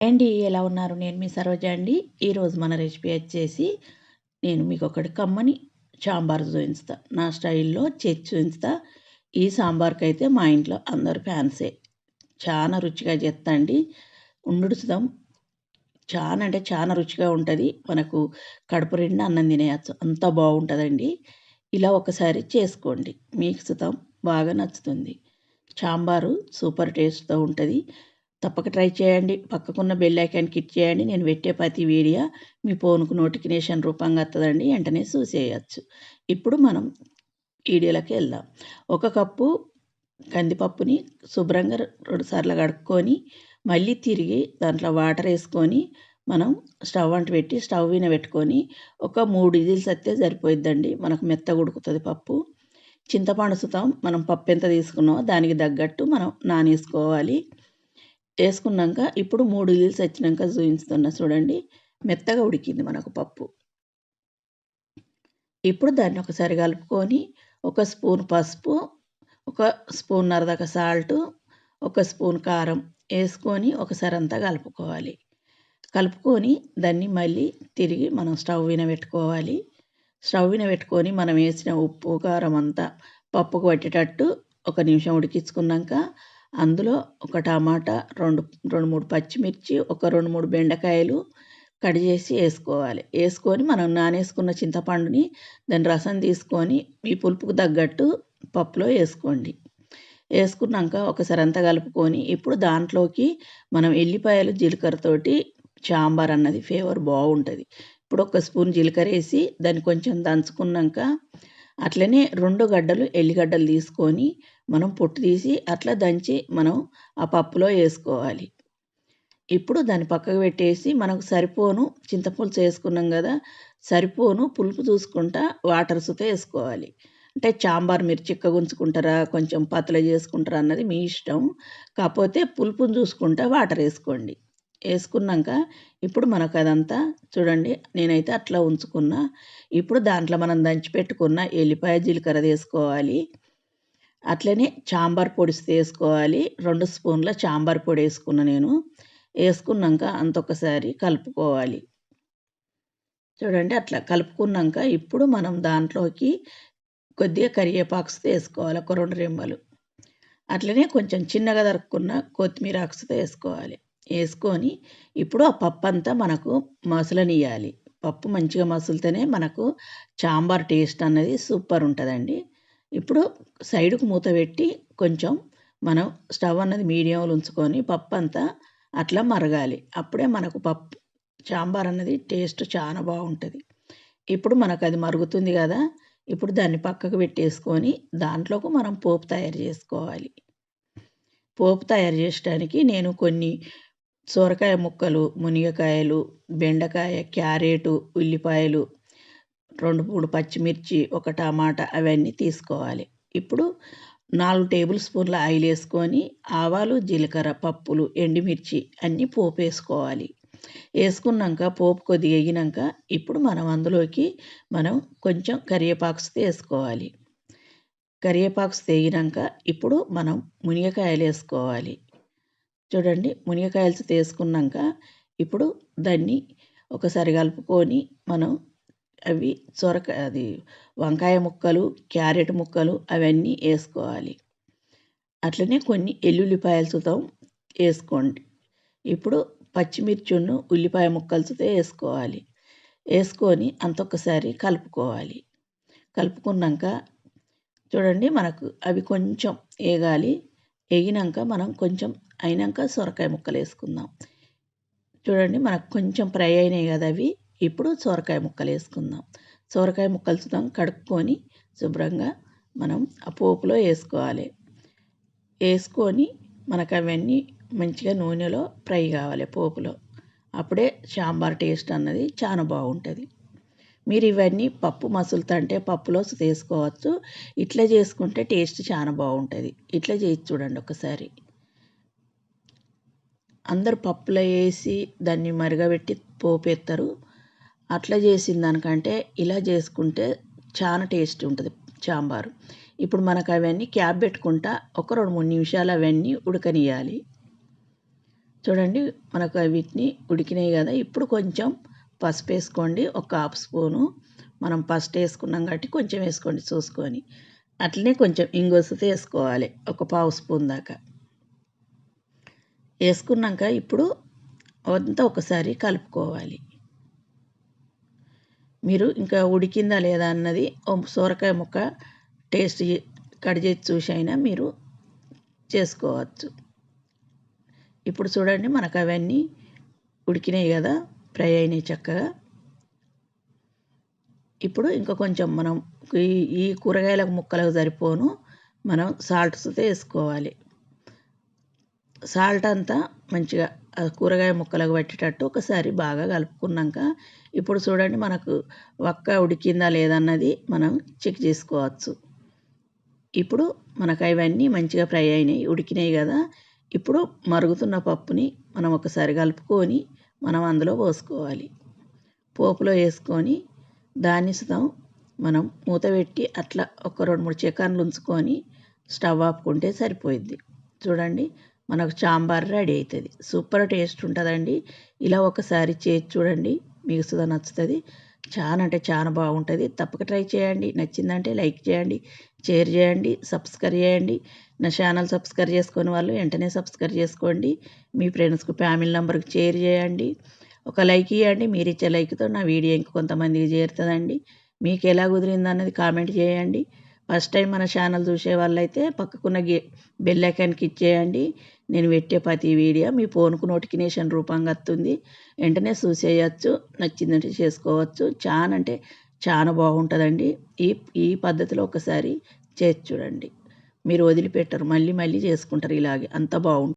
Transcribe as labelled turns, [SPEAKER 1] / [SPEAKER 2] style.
[SPEAKER 1] అండి ఎలా ఉన్నారు? నేను మీ సరోజ అండి. ఈరోజు మన రెసిపీ వచ్చేసి నేను మీకు ఒకటి కమ్మని సాంబార్ చూపిస్తా. నా స్టైల్లో చేసి చూపిస్తా. ఈ సాంబార్కి అయితే మా ఇంట్లో అందరు ఫ్యాన్సే. చాలా రుచిగా చేస్తా అండి. ఉండుడుచుదాం చాలా అంటే చాలా రుచిగా ఉంటుంది. మనకు కడుపు నిండా అన్నం తినేయచ్చు. అంత బాగుంటుందండి. ఇలా ఒకసారి చేసుకోండి. మీకు సుతం బాగా నచ్చుతుంది. సాంబారు సూపర్ టేస్ట్తో ఉంటుంది. తప్పక ట్రై చేయండి. పక్కకున్న బెల్ ఐకాన్ క్లిక్ చేయండి. నేను పెట్టే ప్రతి వీడియో మీ ఫోన్కు నోటిఫికేషన్ రూపంగా వస్తుందండి వెంటనే చూసేయచ్చు. ఇప్పుడు మనం వీడియోలోకి వెళ్దాం. ఒక కప్పు కందిపప్పుని శుభ్రంగా రెండు సార్లు కడుక్కొని మళ్ళీ తిరిగి దాంట్లో వాటర్ వేసుకొని మనం స్టవ్ అంట పెట్టి స్టవ్ మీద పెట్టుకొని ఒక మూడు ఇజిల్స్ అయితే సరిపోయిద్దండి. మనకు మెత్తగా ఉడుకుతుంది పప్పు. చింతపండు సుతం మనం పప్పు ఎంత తీసుకున్నామో దానికి తగ్గట్టు మనం నానేసుకోవాలి. వేసుకున్నాక ఇప్పుడు మూడు ఇల్స్ వచ్చినాక చూపిస్తున్నా చూడండి. మెత్తగా ఉడికింది మనకు పప్పు. ఇప్పుడు దాన్ని ఒకసారి కలుపుకొని ఒక స్పూన్ పసుపు ఒక స్పూన్ నరదాకా సాల్ట్ ఒక స్పూన్ కారం వేసుకొని ఒకసారి అంతా కలుపుకోవాలి. కలుపుకొని దాన్ని మళ్ళీ తిరిగి మనం స్టవ్ మీద పెట్టుకోవాలి. స్టవ్ విన పెట్టుకొని మనం వేసిన ఉప్పు కారం అంతా పప్పుకు పట్టేటట్టు ఒక నిమిషం ఉడికించుకున్నాక అందులో ఒక టమాటా రెండు రెండు మూడు పచ్చిమిర్చి ఒక రెండు మూడు బెండకాయలు కట్ చేసి వేసుకోవాలి. వేసుకొని మనం నానేసుకున్న చింతపండుని దాని రసం తీసుకొని మీ పులుపుకు తగ్గట్టు పప్పులో వేసుకోండి. వేసుకున్నాక ఒకసారి అంతా కలుపుకొని ఇప్పుడు దాంట్లోకి మనం ఎల్లిపాయలు జీలకర్రతోటి సాంబార్ అన్నది ఫ్లేవర్ బాగుంటుంది. ఇప్పుడు ఒక స్పూన్ జీలకర్ర వేసి దాన్ని కొంచెం దంచుకున్నాక అట్లనే రెండు గడ్డలు ఎల్లిగడ్డలు తీసుకొని మనం పొట్టు తీసి అట్లా దంచి మనం ఆ పప్పులో వేసుకోవాలి. ఇప్పుడు దాన్ని పక్కకు పెట్టేసి మనకు సరిపోను చింతపులుసు వేసుకున్నాం కదా సరిపోను పులుపు చూసుకుంటా వాటర్ సుత వేసుకోవాలి. అంటే చాంబార్ మీరు చిక్కగుంచుకుంటారా కొంచెం పతల చేసుకుంటారా అన్నది మీ ఇష్టం. కాకపోతే పులుపును చూసుకుంటా వాటర్ వేసుకోండి. వేసుకున్నాక ఇప్పుడు మనకు అదంతా చూడండి నేనైతే అట్లా ఉంచుకున్నా. ఇప్పుడు దాంట్లో మనం దంచి పెట్టుకున్న ఎల్లిపాయ జీలకర్ర వేసుకోవాలి. అట్లనే చాంబార్ పొడి వేసుకోవాలి రెండు స్పూన్ల చాంబార్ పొడి వేసుకున్న నేను. వేసుకున్నాక అంతొకసారి కలుపుకోవాలి. చూడండి అట్లా కలుపుకున్నాక ఇప్పుడు మనం దాంట్లోకి కొద్దిగా కరివేపాకుతో వేసుకోవాలి ఒక రెండు రెమ్మలు. అట్లనే కొంచెం చిన్నగా దొరుకున్న కొత్తిమీర ఆకుతో వేసుకోవాలి వేసుకొని ఇప్పుడు ఆ పప్పు అంతా మనకు మసలనియాలి పప్పు మంచిగా మసులుతేనే మనకు చాంబార్ టేస్ట్ అన్నది సూపర్ ఉంటుందండి. ఇప్పుడు సైడుకు మూత పెట్టి కొంచెం మనం స్టవ్ అన్నది మీడియంలో ఉంచుకొని పప్పు అంతా అట్లా మరగాలి. అప్పుడే మనకు పప్పు సాంబార్ అన్నది టేస్ట్ చాలా బాగుంటుంది. ఇప్పుడు మనకు అది మరుగుతుంది కదా ఇప్పుడు దాన్ని పక్కకు పెట్టేసుకొని దాంట్లోకి మనం పోపు తయారు చేసుకోవాలి. పోపు తయారు చేయడానికి నేను కొన్ని సొరకాయ ముక్కలు మునిగకాయలు బెండకాయ క్యారెటు ఉల్లిపాయలు రెండు మూడు పచ్చిమిర్చి ఒక టమాటా అవన్నీ తీసుకోవాలి. ఇప్పుడు నాలుగు టేబుల్ స్పూన్ల ఆయిల్ వేసుకొని ఆవాలు జీలకర్ర పప్పులు ఎండుమిర్చి అన్నీ పోపు వేసుకోవాలి. వేసుకున్నాక పోపు కొద్దిగా వేగినాక ఇప్పుడు మనం అందులోకి మనం కొంచెం కరివేపాకుస్ వేసుకోవాలి. కరివేపాకుస్ తేగినాక ఇప్పుడు మనం మునిగకాయలు వేసుకోవాలి. చూడండి మునిగకాయలు తీసుకున్నాక ఇప్పుడు దాన్ని ఒకసారి కలుపుకొని మనం అవి సొరకాయ అది వంకాయ ముక్కలు క్యారెట్ ముక్కలు అవన్నీ వేసుకోవాలి. అట్లనే కొన్ని ఎల్లుల్లిపాయల సుతం వేసుకోండి. ఇప్పుడు పచ్చిమిర్చిను ఉల్లిపాయ ముక్కలతో వేసుకోవాలి. వేసుకొని అంతొకసారి కలుపుకోవాలి. కలుపుకున్నాక చూడండి మనకు అవి కొంచెం వేగాలి. వేగినాక మనం కొంచెం అయినాక సొరకాయ ముక్కలు వేసుకుందాం. చూడండి మనకు కొంచెం ఫ్రై అయినాయి కదా అవి. ఇప్పుడు సొరకాయ ముక్కలు వేసుకుందాం. సొరకాయ ముక్కలు చూద్దాం. కడుక్కొని శుభ్రంగా మనం ఆ పోపులో వేసుకోవాలి. వేసుకొని మనకు అవన్నీ మంచిగా నూనెలో ఫ్రై కావాలి పోపులో. అప్పుడే సాంబార్ టేస్ట్ అన్నది చాలా బాగుంటుంది. మీరు ఇవన్నీ పప్పు మసులుతుంటే పప్పులో చేసుకోవచ్చు ఇట్లా చేసుకుంటే టేస్ట్ చాలా బాగుంటుంది. ఇట్లా చేసి చూడండి ఒకసారి. అందరు పప్పులో వేసి దాన్ని మరగబెట్టి పోపేస్తారు అట్లా చేసిన దానికంటే ఇలా చేసుకుంటే చాలా టేస్ట్ ఉంటుంది సాంబారు. ఇప్పుడు మనకు అవన్నీ క్యాప్ పెట్టుకుంటా ఒక రెండు మూడు నిమిషాలు అవన్నీ ఉడకనియాలి చూడండి మనకు వీటిని ఉడికినాయి కదా ఇప్పుడు కొంచెం పసుపు వేసుకోండి ఒక హాఫ్ స్పూను. మనం ఫస్ట్ వేసుకున్నాం కాబట్టి కొంచెం వేసుకోండి చూసుకొని. అట్లనే కొంచెం ఇంగొస్తే వేసుకోవాలి ఒక పావు స్పూన్ దాకా. వేసుకున్నాక ఇప్పుడు అంతా ఒకసారి కలుపుకోవాలి. మీరు ఇంకా ఉడికిందా లేదా అన్నది సోరకాయ ముక్క టేస్ట్ కట్ చేసి చూసి అయినా మీరు చేసుకోవచ్చు. ఇప్పుడు చూడండి మనకు అవన్నీ ఉడికినాయి కదా ఫ్రై అయినాయి చక్కగా. ఇప్పుడు ఇంకా కొంచెం మనం ఈ ఈ కూరగాయల ముక్కలకు సరిపోను మనం సాల్ట్స్ వేసుకోవాలి. సాల్ట్ అంతా మంచిగా కూరగాయ ముక్కలకు పట్టేటట్టు ఒకసారి బాగా కలుపుకున్నాక ఇప్పుడు చూడండి మనకు వక్క ఉడికిందా లేదన్నది మనం చెక్ చేసుకోవచ్చు. ఇప్పుడు మనకు అవన్నీ మంచిగా ఫ్రై అయినాయి ఉడికినాయి కదా. ఇప్పుడు మరుగుతున్న పప్పుని మనం ఒకసారి కలుపుకొని మనం అందులో పోసుకోవాలి. పోపులో వేసుకొని దాన్ని సుతం మనం మూత పెట్టి అట్లా ఒక రెండు మూడు చికెన్లు ఉంచుకొని స్టవ్ ఆపుకుంటే సరిపోయిద్ది. చూడండి మనకు సాంబార్ రెడీ అవుతుంది. సూపర్ టేస్ట్ ఉంటుందండి. ఇలా ఒకసారి చేసి చూడండి. మీకు సుధా నచ్చుతుంది. చాలా అంటే చాలా బాగుంటుంది. తప్పక ట్రై చేయండి. నచ్చిందంటే లైక్ చేయండి. షేర్ చేయండి. సబ్స్క్రైబ్ చేయండి. నా ఛానల్ సబ్స్క్రైబ్ చేసుకునే వాళ్ళు వెంటనే సబ్స్క్రైబ్ చేసుకోండి. మీ ఫ్రెండ్స్కు ఫ్యామిలీ నెంబర్కి షేర్ చేయండి. ఒక లైక్ ఇవ్వండి మీరు ఇచ్చే లైక్తో నా వీడియో ఇంకొంతమందికి చేరుతుందండి. మీకు ఎలా కుదిరింది అన్నది కామెంట్ చేయండి. ఫస్ట్ టైం మన ఛానల్ చూసే వాళ్ళైతే పక్కకున్న గే బెల్ ఐకాన్కి ఇచ్చేయండి. నేను పెట్టే ప్రతి వీడియో మీ ఫోన్కు నోటిఫికేషన్ రూపంగా వస్తుంది. వెంటనే చూసేయచ్చు నచ్చిందంటే చేసుకోవచ్చు. చాలా అంటే చాలా బాగుంటుందండి. ఈ ఈ పద్ధతిలో ఒకసారి చేసి చూడండి. మీరు వదిలిపెట్టరు మళ్ళీ మళ్ళీ చేసుకుంటారు ఇలాగే. అంత బాగుంటుంది.